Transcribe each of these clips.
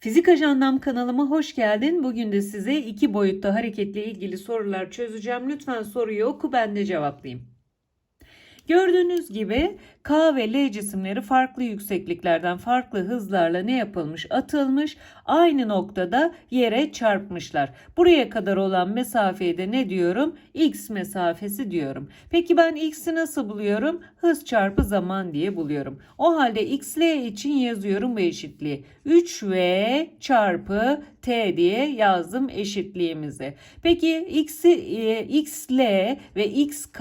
Fizik Ajandam kanalıma hoş geldin. Bugün de size iki boyutta hareketle ilgili sorular çözeceğim. Lütfen soruyu oku ben de cevaplayayım. Gördüğünüz gibi K ve L cisimleri farklı yüksekliklerden farklı hızlarla ne yapılmış? Atılmış. Aynı noktada yere çarpmışlar. Buraya kadar olan mesafeye de ne diyorum? X mesafesi diyorum. Peki ben X'i nasıl buluyorum? Hız çarpı zaman diye buluyorum. O halde X, L için yazıyorum bu eşitliği. 3V çarpı T diye yazdım eşitliğimizi. Peki X'i, e, XL ve XK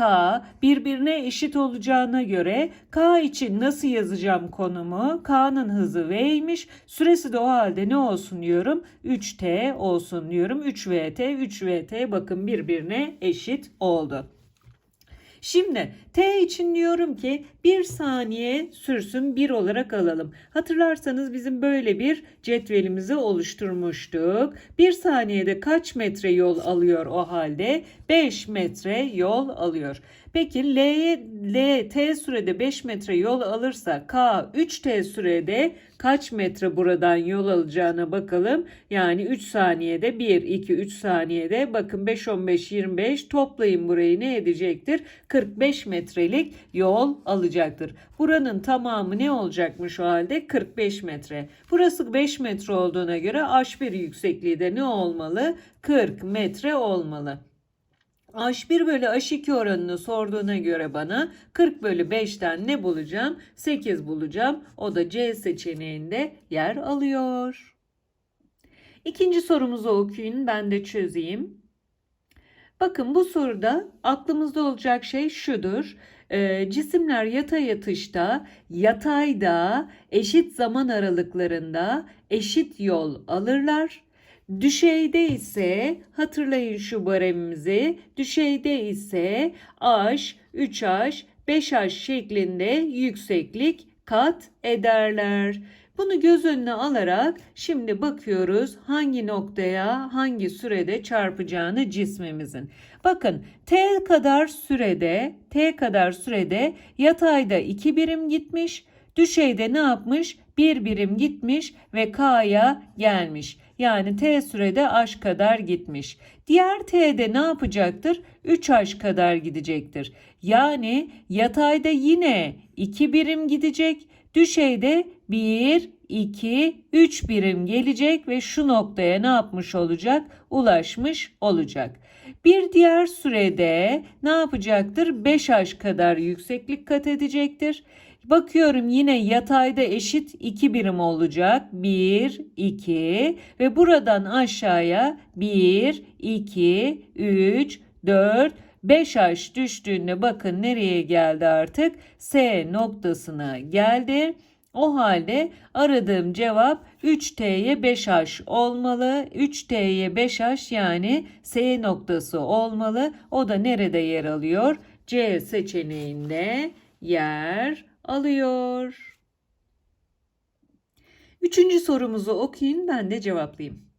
birbirine eşit olacağına göre K için nasıl yazacağım konumu? K'nın hızı V'ymiş. Süresi de o halde ne olsun diyorum? 3T olsun diyorum. 3VT, 3VT bakın birbirine eşit oldu. Şimdi T için diyorum ki bir saniye sürsün bir olarak alalım. Hatırlarsanız bizim böyle bir cetvelimizi oluşturmuştuk. Bir saniyede kaç metre yol alıyor o halde? 5 metre yol alıyor. Peki L'ye L T sürede 5 metre yol alırsa K 3T sürede kaç metre buradan yol alacağına bakalım. Yani 3 saniyede 1, 2, 3 saniyede bakın 5, 15, 25 toplayın burayı ne edecektir? 45 metrelik yol alacaktır. Buranın tamamı ne olacakmış o halde? 45 metre. Burası 5 metre olduğuna göre H1 yüksekliği de ne olmalı? 40 metre olmalı. H1 bölü H2 oranını sorduğuna göre bana 40 bölü 5'ten ne bulacağım? 8 bulacağım. O da C seçeneğinde yer alıyor. İkinci sorumuzu okuyun ben de çözeyim. Bakın bu soruda aklımızda olacak şey şudur. Ee, cisimler yatay yatışta, yatayda eşit zaman aralıklarında eşit yol alırlar. Düşeyde ise hatırlayın şu baremimizi. Düşeyde ise H, 3H, 5H şeklinde yükseklik kat ederler. Bunu göz önüne alarak şimdi bakıyoruz hangi noktaya hangi sürede çarpacağını cismimizin. Bakın T kadar sürede T kadar sürede yatayda 2 birim gitmiş. Düşeyde ne yapmış? 1 birim gitmiş ve K'ya gelmiş. Yani T sürede H kadar gitmiş. Diğer T'de ne yapacaktır? 3H kadar gidecektir. Yani yatayda yine 2 birim gidecek. Düşeyde 1, 2, 3 birim gelecek ve şu noktaya ne yapmış olacak? Ulaşmış olacak. Bir diğer sürede ne yapacaktır? 5H kadar yükseklik kat edecektir. Bakıyorum yine yatayda eşit 2 birim olacak. 1, 2 ve buradan aşağıya 1, 2, 3, 4, 5H düştüğünde bakın nereye geldi artık? S noktasına geldi. O halde aradığım cevap 3T'ye 5H olmalı. 3T'ye 5H yani S noktası olmalı. O da nerede yer alıyor? C seçeneğinde yer alıyor. Üçüncü sorumuzu okuyun ben de cevaplayayım.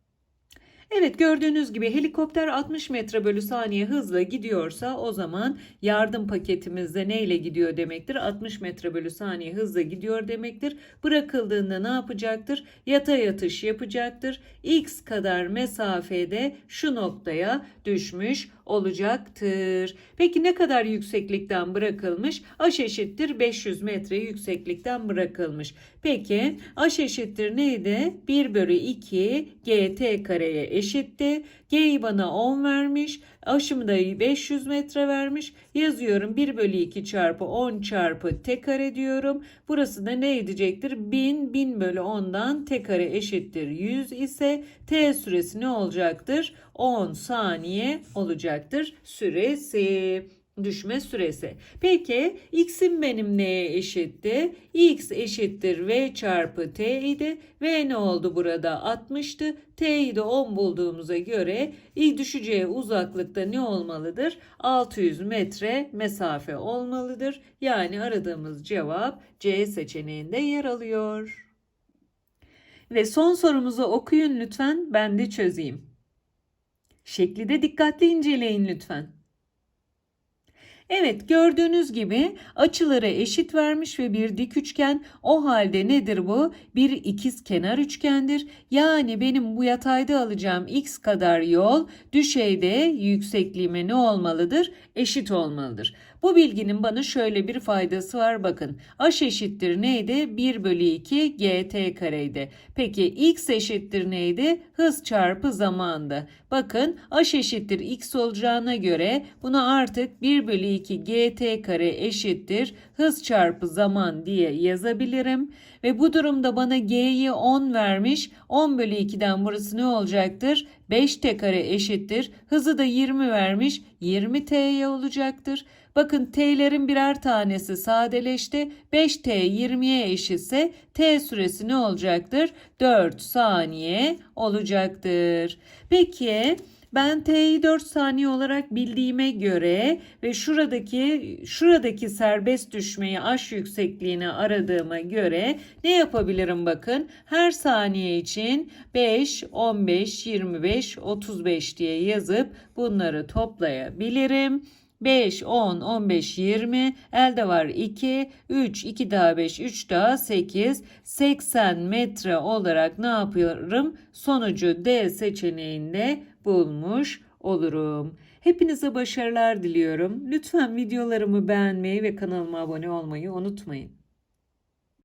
Evet gördüğünüz gibi helikopter 60 metre bölü saniye hızla gidiyorsa o zaman yardım paketimizde neyle gidiyor demektir? 60 metre bölü saniye hızla gidiyor demektir. Bırakıldığında ne yapacaktır? Yatay yatış yapacaktır. X kadar mesafede şu noktaya düşmüş olacaktır. Peki ne kadar yükseklikten bırakılmış? H eşittir 500 metre yükseklikten bırakılmış. Peki H eşittir neydi? 1 bölü 2 GT kareye eşitti. G'yi bana 10 vermiş. H'ımı da 500 metre vermiş. Yazıyorum 1 bölü 2 çarpı 10 çarpı t kare diyorum. Burası da ne edecektir? 1000, 1000 bölü 10'dan t kare eşittir 100 ise t süresi ne olacaktır? 10 saniye olacaktır süresi düşme süresi. Peki x'im benim neye eşitti? x eşittir v çarpı t idi. v ne oldu burada? 60'tı. t'yi de 10 bulduğumuza göre ilk düşeceği uzaklıkta ne olmalıdır? 600 metre mesafe olmalıdır. Yani aradığımız cevap C seçeneğinde yer alıyor. Ve son sorumuzu okuyun lütfen ben de çözeyim. Şekli de dikkatli inceleyin lütfen. Evet gördüğünüz gibi açıları eşit vermiş ve bir dik üçgen. O halde nedir bu? Bir ikiz kenar üçgendir. Yani benim bu yatayda alacağım x kadar yol düşeyde yüksekliğime ne olmalıdır? Eşit olmalıdır. Bu bilginin bana şöyle bir faydası var bakın. H eşittir neydi? 1 bölü 2 gt kareydi. Peki x eşittir neydi? Hız çarpı zamandı. Bakın h eşittir x olacağına göre bunu artık 1 bölü 2 gt kare eşittir hız çarpı zaman diye yazabilirim. Ve bu durumda bana g'yi 10 vermiş. 10 bölü 2'den burası ne olacaktır? 5t kare eşittir. Hızı da 20 vermiş. 20t'ye olacaktır. Bakın t'lerin birer tanesi sadeleşti. 5t 20'ye eşitse t süresi ne olacaktır? 4 saniye olacaktır. Peki ben t'yi 4 saniye olarak bildiğime göre ve şuradaki şuradaki serbest düşmeyi aş yüksekliğini aradığıma göre ne yapabilirim bakın? Her saniye için 5, 15, 25, 35 diye yazıp bunları toplayabilirim. 5, 10, 15, 20, elde var 2, 3, 2 daha 5, 3 daha 8, 80 metre olarak ne yapıyorum? Sonucu D seçeneğinde bulmuş olurum. Hepinize başarılar diliyorum. Lütfen videolarımı beğenmeyi ve kanalıma abone olmayı unutmayın.